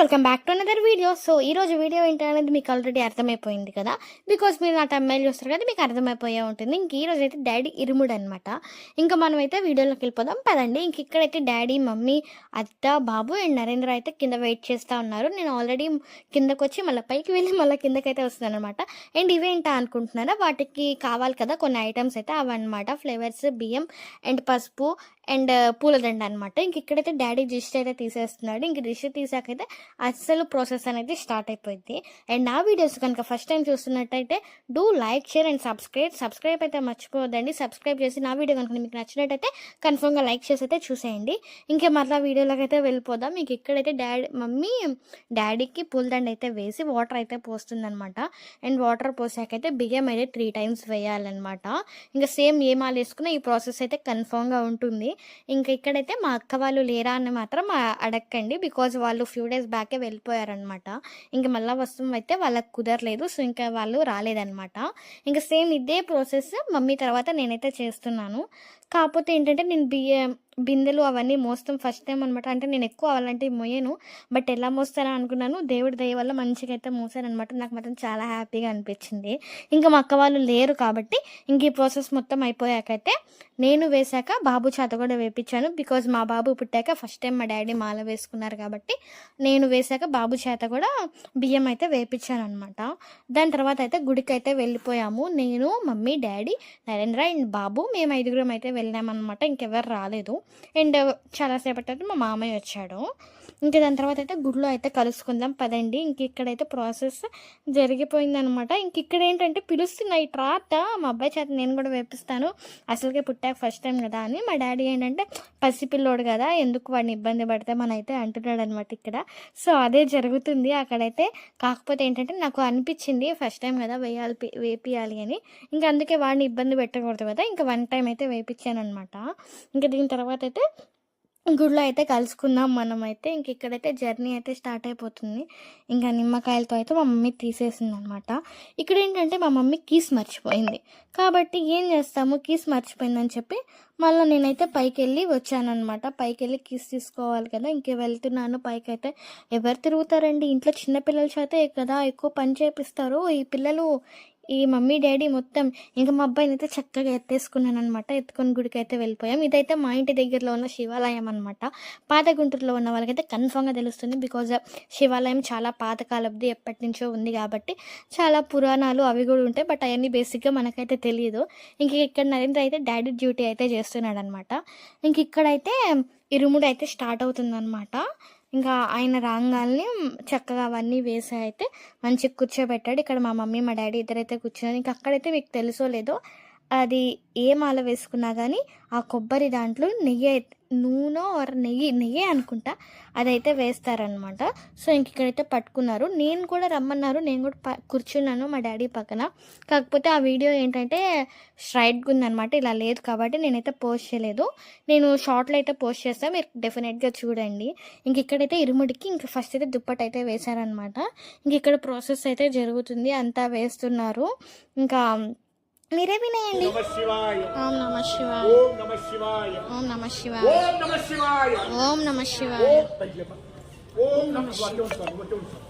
Welcome back to another video so ఈ రోజు video ఏంటనేది అనేది మీకు ఆల్రెడీ అర్థమైపోయింది కదా? బికాస్ మీరు నా తమ్మాయిలు చూస్తారు కదా మీకు అర్థమైపోయే ఉంటుంది. ఇంక ఈరోజు అయితే డాడీ ఇరుముడు అనమాట ఇంకా మనం అయితే వీడియోలోకి వెళ్ళిపోదాం. పదండి. ఇంక ఇక్కడైతే డాడీ మమ్మీ అత్త బాబు అండ్ నరేంద్ర అయితే కింద వెయిట్ చేస్తూ ఉన్నారు. నేను ఆల్రెడీ కిందకు వచ్చి మళ్ళీ పైకి వెళ్ళి మళ్ళీ కిందకైతే వస్తున్నాను అనమాట అండ్ ఇవేంటా అనుకుంటున్నారా? వాటికి కావాలి కదా కొన్ని ఐటమ్స్ అయితే అవన్నమాట. ఫ్లేవర్స్ బియ్యం అండ్ పసుపు అండ్ పూలదండ అనమాట ఇంక ఇక్కడైతే డాడీ దిష్టి అయితే తీసేస్తున్నాడు. ఇంక దిష్టి తీసాకైతే అస్సలు ప్రాసెస్ అనేది స్టార్ట్ అయిపోయింది. అండ్ నా వీడియోస్ కనుక ఫస్ట్ టైం చూస్తున్నట్టయితే do like share and subscribe subscribe అయితే మర్చిపోవద్దండి. సబ్స్క్రైబ్ చేసి నా వీడియో కనుక మీకు నచ్చినట్టయితే కన్ఫర్మ్గా లైక్ చేసి అయితే చూసేయండి. ఇంకా మళ్ళీ వీడియోలోకి అయితే వెళ్ళిపోదాం. మీకు ఇక్కడైతే డాడీ మమ్మీ డాడీకి పూలదండ అయితే వేసి వాటర్ అయితే పోస్తుందనమాట అండ్ వాటర్ పోసాకైతే బియ్యం అయితే త్రీ టైమ్స్ వేయాలన్నమాట. ఇంకా సేమ్ ఏం మాల వేసుకున్నా ఈ ప్రాసెస్ అయితే కన్ఫర్మ్గా ఉంటుంది. ఇంకా ఇక్కడైతే మా అక్క వాళ్ళు లేరా అని మాత్రం అడక్కండి. అడగండి బికాజ్ వాళ్ళు ఫ్యూ డేస్ బ్యాక్ వెళ్ళిపోయారనమాట ఇంకా మళ్ళీ వస్తాం అయితే వాళ్ళకి కుదరలేదు. సో ఇంకా వాళ్ళు రాలేదనమాట ఇంకా సేమ్ ఇదే ప్రాసెస్ మమ్మీ తర్వాత నేనైతే చేస్తున్నాను. కాకపోతే ఏంటంటే నేను బియ్యం బిందెలు అవన్నీ మోస్తాం ఫస్ట్ టైం అనమాట అంటే నేను ఎక్కువ అలాంటివి మోయను. బట్ ఎలా మోస్తానో అనుకున్నాను దేవుడి దయ వల్ల మంచిగా అయితే మోసాను నాకు మాత్రం చాలా హ్యాపీగా అనిపించింది. ఇంకా మా అక్క వాళ్ళు లేరు కాబట్టి ఇంక ఈ ప్రాసెస్ మొత్తం అయిపోయాకైతే నేను వేశాక బాబు చేత కూడా వేపించాను. బికాజ్ మా బాబు పుట్టాక ఫస్ట్ టైం మా డాడీ మాల వేసుకున్నారు కాబట్టి నేను వేశాక బాబు చేత కూడా బియ్యం అయితే వేపించాను అనమాట దాని తర్వాత అయితే గుడికి అయితే వెళ్ళిపోయాము. నేను మమ్మీ డాడీ నరేంద్ర అండ్ బాబు మేము ఐదుగురం అయితే వెళ్ళామన్నమాట ఇంకెవరు రాలేదు. అండ్ చాలాసేపటి తర్వాత మా మామయ్య వచ్చాడు. ఇంకా దాని తర్వాత అయితే గుడిలో అయితే కలుసుకుందాం. పదండి. ఇంక ఇక్కడైతే ప్రాసెస్ జరిగిపోయిందనమాట ఇంక ఇక్కడ ఏంటంటే పిలుస్తున్నాయి ట్రాట మా అబ్బాయి చేత నేను కూడా వేపిస్తాను. అసలుకే పుట్టాక ఫస్ట్ టైం కదా అని మా డాడీ ఏంటంటే పసిపిల్లోడు కదా ఎందుకు వాడిని ఇబ్బంది పడితే మన అయితే అంటున్నాడు అనమాట ఇక్కడ. సో అదే జరుగుతుంది. అక్కడైతే కాకపోతే ఏంటంటే నాకు అనిపించింది ఫస్ట్ టైం కదా వేయాలి వేపియాలి అని. ఇంకా అందుకే వాడిని ఇబ్బంది పెట్టకూడదు కదా. ఇంకా వన్ టైం అయితే వేపించాను అనమాట ఇంకా దీని తర్వాత అయితే గుడిలో అయితే కలుసుకుందాం మనం అయితే ఇంక ఇక్కడైతే జర్నీ అయితే స్టార్ట్ అయిపోతుంది. ఇంకా నిమ్మకాయలతో అయితే మా మమ్మీ తీసేసింది అనమాట ఇక్కడ ఏంటంటే మా మమ్మీ కీస్ మర్చిపోయింది. కాబట్టి ఏం చేస్తాము? కీస్ మర్చిపోయిందని చెప్పి మళ్ళీ నేనైతే పైకి వెళ్ళి వచ్చానమాట పైకి వెళ్ళి కీస్ తీసుకోవాలి కదా. ఇంకే వెళ్తున్నాను. పైకి అయితే ఎవరు తిరుగుతారండి? ఇంట్లో చిన్నపిల్లల చేత కదా ఎక్కువ పని చేపిస్తారు. ఈ పిల్లలు ఈ మమ్మీ డాడీ మొత్తం ఇంకా మా అబ్బాయిని అయితే చక్కగా ఎత్తేసుకున్నాను అనమాట ఎత్తుకొని గుడికి అయితే వెళ్ళిపోయాం. ఇదైతే మా ఇంటి దగ్గరలో ఉన్న శివాలయం అనమాట పాత గుంటూరులో ఉన్న వాళ్ళకైతే కన్ఫామ్గా తెలుస్తుంది బికాజ్ శివాలయం చాలా పాతకాలబ్ది ఎప్పటి నుంచో ఉంది కాబట్టి చాలా పురాణాలు అవి కూడా ఉంటాయి. బట్ అవన్నీ బేసిక్గా మనకైతే తెలియదు ఇంక ఇక్కడ నరేంద్ర అయితే డాడీ డ్యూటీ అయితే చేస్తున్నాడు అనమాట ఇంక ఇక్కడైతే ఇరుముడు అయితే స్టార్ట్ అవుతుందన్నమాట. ఇంకా ఆయన రాగాల్ని చక్కగా అవన్నీ వేసి అయితే మంచిగా కూర్చోబెట్టాడు. ఇక్కడ మా మమ్మీ మా డాడీ ఇద్దరైతే కూర్చున్నారు. ఇంకా అక్కడైతే మీకు తెలుసో లేదో అది ఏ మాల వేసుకున్నా కానీ ఆ కొబ్బరి దాంట్లో నెయ్యి అయితే- నూనె ఆర్ నెయ్యి నెయ్యి అనుకుంటా అదైతే వేస్తారనమాట సో ఇంక ఇక్కడైతే పట్టుకున్నారు. నేను కూడా రమ్మన్నారు. నేను కూడా ప- కూర్చున్నాను మా డాడీ పక్కన. కాకపోతే ఆ వీడియో ఏంటంటే స్ట్రైట్గా ఉందనమాట ఇలా లేదు కాబట్టి నేనైతే పోస్ట్ చేయలేదు. నేను షార్ట్లో అయితే పోస్ట్ చేస్తాను మీరు డెఫినెట్గా చూడండి. ఇంక ఇక్కడైతే ఇరుముడికి ఇంక ఫస్ట్ అయితే దుప్పటి అయితే వేశారనమాట ఇంక ఇక్కడ ప్రాసెస్ అయితే జరుగుతుంది. అంతా వేస్తున్నారు. ఇంకా మీరే వినేయండి. నమ శివాయ. ఓం నమ శివాయ. ఓం నమ శివాయ. ఓం నమ శివాయ. ఓం నమ శివాయ. ఓం నమ శివాయ. ఓం నమ శివాయ.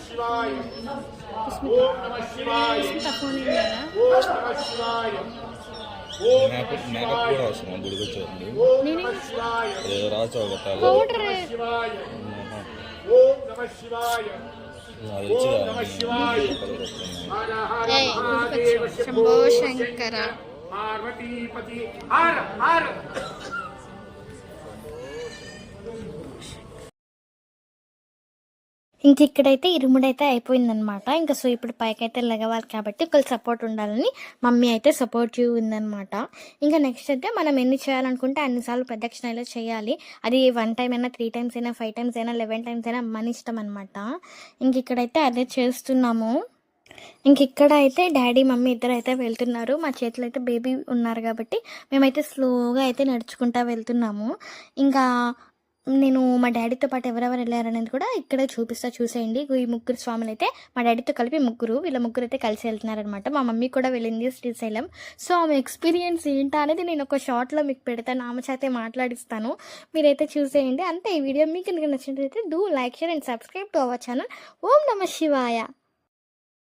शिवाय ओम शिवाय ओम नमः शिवाय మేకప్ మేకప్ కూడా అవసరం గుడికి వచ్చేది రాచావు కొట్టాలి శంభో శంకర పార్వతీపతి హర హర ఇంక ఇక్కడైతే ఇరుముడైతే అయిపోయిందనమాట. ఇంకా సో ఇప్పుడు పైకైతే లెగవాలి కాబట్టి ఒకళ్ళు సపోర్ట్ ఉండాలని మమ్మీ అయితే సపోర్ట్ ఉందనమాట ఇంకా నెక్స్ట్ అయితే మనం ఎన్ని చేయాలనుకుంటే అన్నిసార్లు ప్రదక్షిణలు చేయాలి. అది వన్ టైం అయినా త్రీ టైమ్స్ అయినా ఫైవ్ టైమ్స్ అయినా లెవెన్ టైమ్స్ అయినా మన ఇష్టం అనమాట ఇంక ఇక్కడైతే అదే చేస్తున్నాము. ఇంక ఇక్కడ అయితే డాడీ మమ్మీ ఇద్దరు అయితే వెళ్తున్నారు. మా చేతిలో అయితే బేబీ ఉన్నారు కాబట్టి మేమైతే స్లోగా అయితే నడుచుకుంటా వెళ్తున్నాము. ఇంకా నేను మా డాడీతో పాటు ఎవరెవరు వెళ్ళారనేది కూడా ఇక్కడ చూపిస్తా చూసేయండి. ఈ ముగ్గురు స్వాములు అయితే మా డాడీతో కలిపి ముగ్గురు వీళ్ళ ముగ్గురు అయితే కలిసి వెళ్తున్నారనమాట మా మమ్మీ కూడా వెళ్ళింది శ్రీశైలం. సో ఆమె ఎక్స్పీరియన్స్ ఏంటా అనేది నేను ఒక షార్ట్లో మీకు పెడతాను. ఆమె చేతే మాట్లాడిస్తాను. మీరైతే చూసేయండి. అంతే ఈ వీడియో మీకు నచ్చినట్లయితే do like share and subscribe to our channel. ఓం నమ శివాయ.